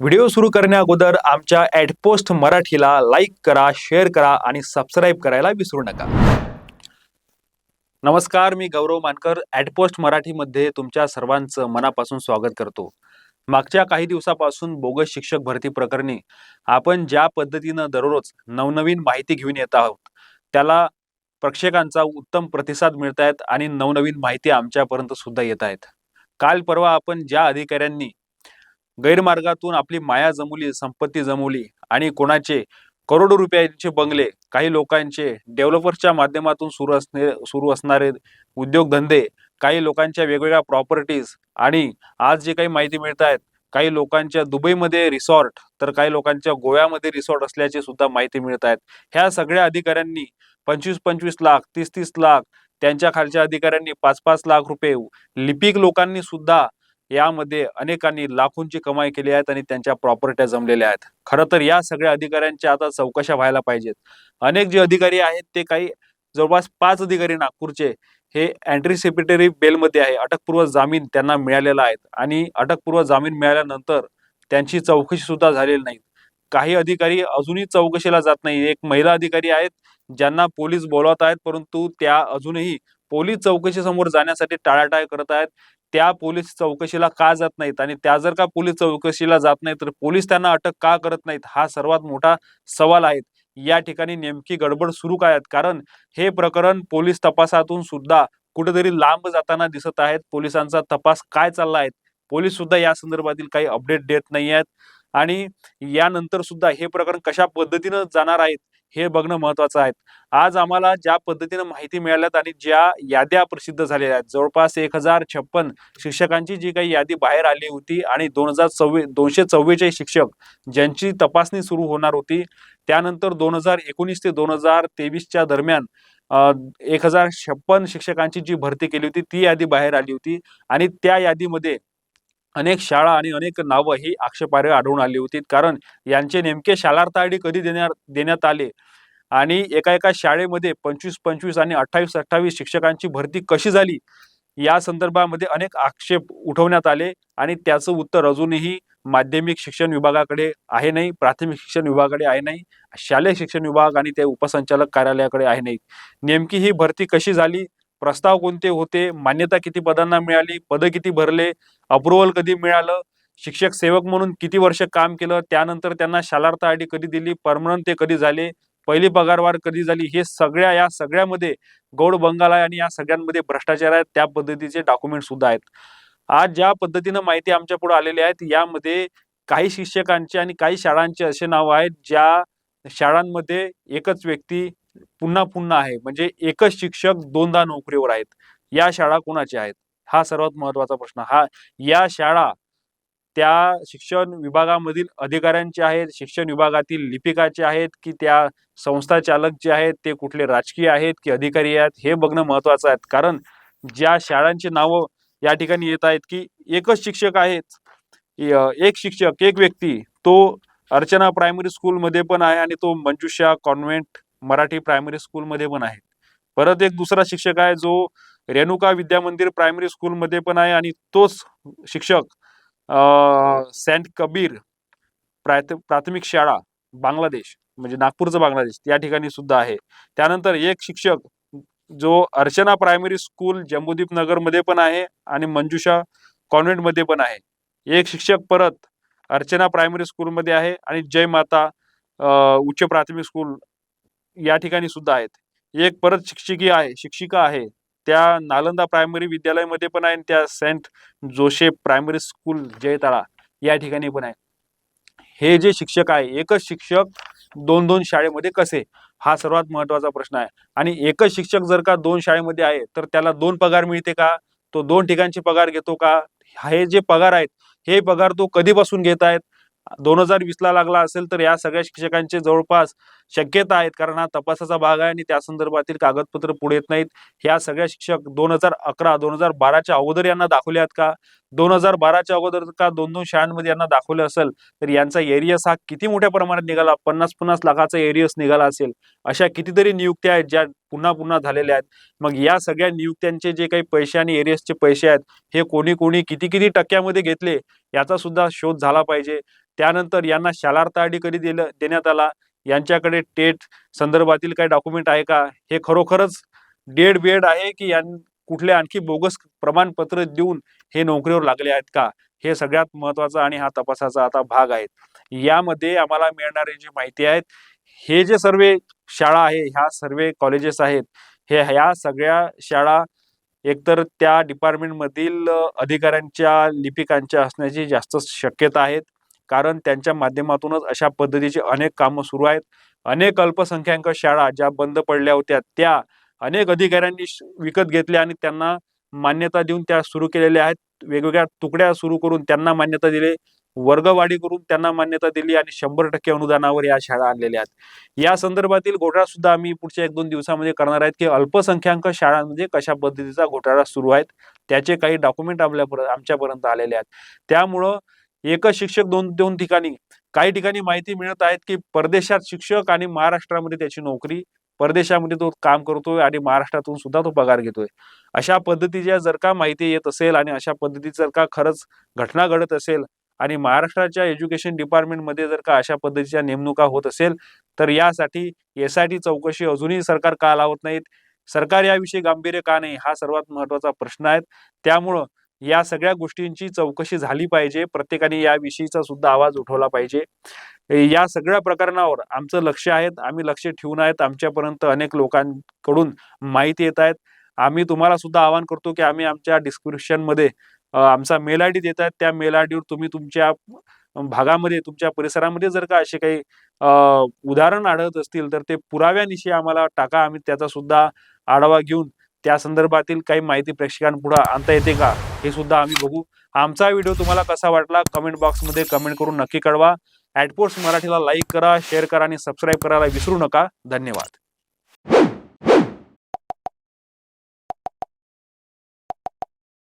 Video सुरू करण्या अगोदर आमच्या ॲडपोस्ट मराठीला लाईक करा शेअर करा आणि सबस्क्राईब करायला विसरू नका. नमस्कार मी गौरव मानकर ॲडपोस्ट मराठीमध्ये तुमच्या सर्वांचं मनापासून स्वागत करतो. मागच्या काही दिवसापासून बोगस शिक्षक भरती प्रकरणी आपण ज्या पद्धतीनं दररोज नवनवीन माहिती घेऊन येत आहोत त्याला प्रेक्षकांचा उत्तम प्रतिसाद मिळत आहेत आणि नवनवीन माहिती आमच्यापर्यंत सुद्धा येत आहेत. काल परवा आपण ज्या अधिकाऱ्यांनी गैरमार्गातून आपली माया जमवली संपत्ती जमवली आणि कोणाचे करोडो रुपयांचे बंगले काही लोकांचे डेव्हलपर्सच्या माध्यमातून सुरू असणे सुरू असणारे उद्योगधंदे काही लोकांच्या वेगवेगळ्या प्रॉपर्टीज आणि आज जे काही माहिती मिळत आहेत काही लोकांच्या दुबईमध्ये रिसॉर्ट तर काही लोकांच्या गोव्यामध्ये रिसॉर्ट असल्याचे सुद्धा माहिती मिळत आहेत ह्या सगळ्या अधिकाऱ्यांनी पंचवीस पंचवीस लाख तीस तीस लाख त्यांच्या खालच्या अधिकाऱ्यांनी पाच पाच लाख रुपये लिपिक लोकांनी सुद्धा यामध्ये अनेकांनी लाखोंची कमाई केली आहेत आणि त्यांच्या प्रॉपर्ट्या जमलेल्या आहेत. खरं तर या सगळ्या अधिकाऱ्यांच्या आता चौकशा व्हायला पाहिजेत. अनेक जे अधिकारी आहेत ते काही जवळपास पाच अधिकारी नागपूरचे हे अँट्रिसिपेटरी बेलमध्ये आहे. अटकपूर्व जामीन त्यांना मिळालेला आहे आणि अटकपूर्व जामीन मिळाल्यानंतर त्यांची चौकशी सुद्धा झालेली नाही. काही अधिकारी अजूनही चौकशीला जात नाही. एक महिला अधिकारी आहेत ज्यांना पोलीस बोलवत आहेत परंतु त्या अजूनही पोलीस चौकशी समोर जाण्यासाठी टाळाटाळ करत आहेत. त्या पोलीस चौकशीला का जात नाहीत? आणि त्या जर का पोलीस चौकशीला जात नाही तर पोलीस त्यांना अटक का करत नाहीत? हा सर्वात मोठा सवाल आहे. या ठिकाणी नेमकी गडबड सुरू काय कारण हे प्रकरण पोलीस तपासातून सुद्धा कुठेतरी लांब जाताना दिसत आहेत. पोलिसांचा तपास काय चालला आहे? पोलीस सुद्धा या संदर्भातील काही अपडेट देत नाही आहेत आणि यानंतर सुद्धा हे प्रकरण कशा पद्धतीनं जाणार आहेत? हे बघणं महत्वाचं आहे. आज आम्हाला ज्या पद्धतीनं माहिती मिळाल्यात आणि ज्या याद्या प्रसिद्ध झालेल्या आहेत जवळपास एक हजार छप्पन शिक्षकांची जी काही यादी बाहेर आली होती आणि दोन हजार चव्वे दोनशे चव्वेचाळीस शिक्षक ज्यांची तपासणी सुरू होणार होती त्यानंतर दोन हजार एकोणीस ते दोन हजार तेवीसच्या दरम्यान एक हजार छप्पन शिक्षकांची जी भरती केली होती ती यादी बाहेर आली होती आणि त्या यादीमध्ये अनेक शाळा आणि अनेक नावं ही आक्षेपार्ह आढळून आली होती. कारण यांचे नेमके शालार्थ आय डी कधी देण्यात देण्यात आले? आणि एका एका शाळेमध्ये पंचवीस पंचवीस आणि अठ्ठावीस अठ्ठावीस शिक्षकांची भरती कशी झाली? या संदर्भामध्ये अनेक आक्षेप उठवण्यात आले आणि त्याचं उत्तर अजूनही माध्यमिक शिक्षण विभागाकडे आहे नाही प्राथमिक शिक्षण विभागाकडे आहे नाही शालेय शिक्षण विभाग आणि त्या उपसंचालक कार्यालयाकडे आहे नाही. नेमकी ही भरती कशी झाली? प्रस्ताव कोणते होते? मान्यता किती पदांना मिळाली? पदं किती भरले? अप्रुव्हल कधी मिळालं? शिक्षक सेवक म्हणून किती वर्ष काम केलं? त्यानंतर त्यांना शालार्थ आय डी कधी दिली? परमनंट ते कधी झाले? पहिली पगारवाढ कधी झाली? हे सगळ्या या सगळ्यामध्ये गौड बंगाल आहे आणि या सगळ्यांमध्ये भ्रष्टाचार आहेत त्या पद्धतीचे डॉक्युमेंट सुद्धा आहेत. आज ज्या पद्धतीनं माहिती आमच्या पुढे आलेली आहेत यामध्ये काही शिक्षकांचे आणि काही शाळांचे असे नाव आहेत ज्या शाळांमध्ये एकच व्यक्ती पुन्हा पुन्हा आहे. म्हणजे एकच शिक्षक दोनदा नोकरीवर आहेत. या शाळा कोणाच्या आहेत? हा सर्वात महत्त्वाचा प्रश्न. हा या शाळा त्या शिक्षण विभागामधील अधिकाऱ्यांचे आहेत शिक्षण विभागातील लिपिकाचे आहेत की त्या संस्था चालक जे आहेत ते कुठले राजकीय आहेत की अधिकारी आहेत हे बघणं महत्वाचं आहे. कारण ज्या शाळांची नावं या ठिकाणी येत आहेत की एकच शिक्षक आहेत एक शिक्षक एक व्यक्ती तो अर्चना प्रायमरी स्कूलमध्ये पण आहे आणि तो मंजुषा कॉन्व्हेंट मराठी प्रायमरी स्कूलमध्ये पण आहे परत एक दुसरा शिक्षक आहे जो रेणुका विद्या मंदिर प्रायमरी स्कूलमध्ये पण आहे आणि तोच शिक्षक सेंट कबीर प्राथमिक शाळा बांगलादेश म्हणजे नागपूरचं बांगलादेश या ठिकाणी सुद्धा आहे. त्यानंतर एक शिक्षक जो अर्चना प्रायमरी स्कूल जम्बूदीप नगरमध्ये पण आहे आणि मंजुषा कॉन्व्हेंटमध्ये पण आहे. एक शिक्षक परत अर्चना प्रायमरी स्कूलमध्ये आहे आणि जय माता उच्च प्राथमिक स्कूल या ठिकाणी सुद्धा आहेत. एक परत शिक्षिकी आहे शिक्षिका आहे. त्या नालंदा प्रायमरी विद्यालयामध्ये पण आहे आणि त्या Saint Joseph primary school Jaitala या ठिकाणी पण आहे. हे जे शिक्षक आहे एकच शिक्षक दोन दोन शाळेमध्ये कसे? हा सर्वात महत्त्वाचा प्रश्न आहे. आणि एकच शिक्षक जर का दोन शाळेमध्ये आहे तर त्याला दोन पगार मिळते का? तो दोन ठिकाणचे पगार घेतो का? हे जे पगार आहेत हे पगार तो कधीपासून घेत आहेत? दोन हजार वीसला लागला असेल तर या सगळ्या शिक्षकांचे जवळपास शक्यता आहेत. कारण हा तपासाचा भाग आहे आणि त्या संदर्भातील कागदपत्र पुढे येत नाहीत. ह्या सगळ्या शिक्षक दोन हजार अकरा दोन हजार बाराच्या अगोदर यांना दाखवले आहेत का? दोन हजार बाराच्या अगोदर का दोन दोन शाळांमध्ये यांना दाखवले असेल? तर यांचा एरियस हा किती मोठ्या प्रमाणात निघाला? पन्नास पन्नास लाखाचा एरियस निघाला असेल? अशा कितीतरी नियुक्त्या आहेत ज्या पुन्हा पुन्हा झालेल्या आहेत. मग या सगळ्या नियुक्त्यांचे जे काही पैसे आणि एरियसचे पैसे आहेत हे कोणी कोणी किती किती टक्क्यामध्ये घेतले? याचा सुद्धा शोध झाला पाहिजे. त्यानंतर यांना शालार्थ आडी कधी दिलं देण्यात आला. यांच्याकडे टेट संदर्भातील काही डॉक्युमेंट आहे का? हे खरोखरच डेड बेड आहे की यां कुठले आणखी बोगस प्रमाणपत्र देऊन हे नोकरीवर लागले आहेत का? हे सगळ्यात महत्त्वाचा आणि हा तपासाचा आता भाग आहे. यामध्ये आम्हाला मिळणारी जी माहिती आहेत हे जे सर्व शाळा आहे ह्या सर्व कॉलेजेस आहेत हे ह्या सगळ्या शाळा एकतर त्या डिपार्टमेंटमधील अधिकाऱ्यांच्या लिपिकांच्या असण्याची जास्त शक्यता आहेत. कारण त्यांच्या माध्यमातूनच अशा पद्धतीची अनेक कामं सुरू आहेत. अनेक अल्पसंख्याक शाळा ज्या बंद पडल्या होत्या त्या अनेक अधिकाऱ्यांनी विकत घेतल्या आणि त्यांना मान्यता देऊन त्या सुरू केलेल्या आहेत. वेगवेगळ्या तुकड्या सुरू करून त्यांना मान्यता दिली वर्गवाढी करून त्यांना मान्यता दिली आणि शंभर टक्के अनुदानावर या शाळा आणलेल्या आहेत. या संदर्भातील घोटाळा सुद्धा आम्ही पुढच्या एक दोन दिवसामध्ये करणार आहेत की अल्पसंख्याक शाळांमध्ये कशा पद्धतीचा घोटाळा सुरू आहेत त्याचे काही डॉक्युमेंट आपल्यापर्यंत आमच्यापर्यंत आलेले आहेत. त्यामुळं एकच शिक्षक दोन दोन ठिकाणी काही ठिकाणी माहिती मिळत आहेत की परदेशात शिक्षक आणि महाराष्ट्रामध्ये त्याची नोकरी परदेशामध्ये तो काम करतोय आणि महाराष्ट्रातून सुद्धा तो पगार घेतोय. अशा पद्धतीच्या जर का माहिती येत असेल आणि अशा पद्धतीची जर का खरंच घटना घडत असेल आणि महाराष्ट्राच्या एज्युकेशन डिपार्टमेंटमध्ये जर का अशा पद्धतीच्या नेमणुका होत असेल तर यासाठी एस आय टी चौकशी अजूनही सरकार का लावत नाहीत? सरकार याविषयी गांभीर्य का नाही? हा सर्वात महत्त्वाचा प्रश्न आहे. त्यामुळं या सगळ्या गोष्टींची चौकशी झाली पाहिजे. प्रत्येकाने याविषयीचा सुद्धा आवाज उठवला पाहिजे. या सगळ्या प्रकरणावर आमचं लक्ष आहे आम्ही लक्ष ठेवून आहेत. आमच्यापर्यंत अनेक लोकांकडून माहिती येत आहेत. आम्ही तुम्हाला सुद्धा आवाहन करतो की आम्ही आमच्या डिस्क्रिप्शनमध्ये आमचा मेल आय डी देत आहेत. त्या मेल आय डीवर तुम्ही तुमच्या भागामध्ये तुमच्या परिसरामध्ये जर का असे काही उदाहरण आढळत असतील तर ते पुराव्यानिशी आम्हाला टाका. आम्ही त्याचा सुद्धा आढावा घेऊन त्या संदर्भातील काही माहिती प्रेक्षकांपुढे आणता येते का हे सुद्धा आम्ही बघू. आमचा व्हिडिओ तुम्हाला कसा वाटला कमेंट बॉक्समध्ये कमेंट करून नक्की कळवा. ॲडपोर्ट्स मराठीला लाईक करा शेअर करा आणि सबस्क्राईब करायला विसरू नका. धन्यवाद.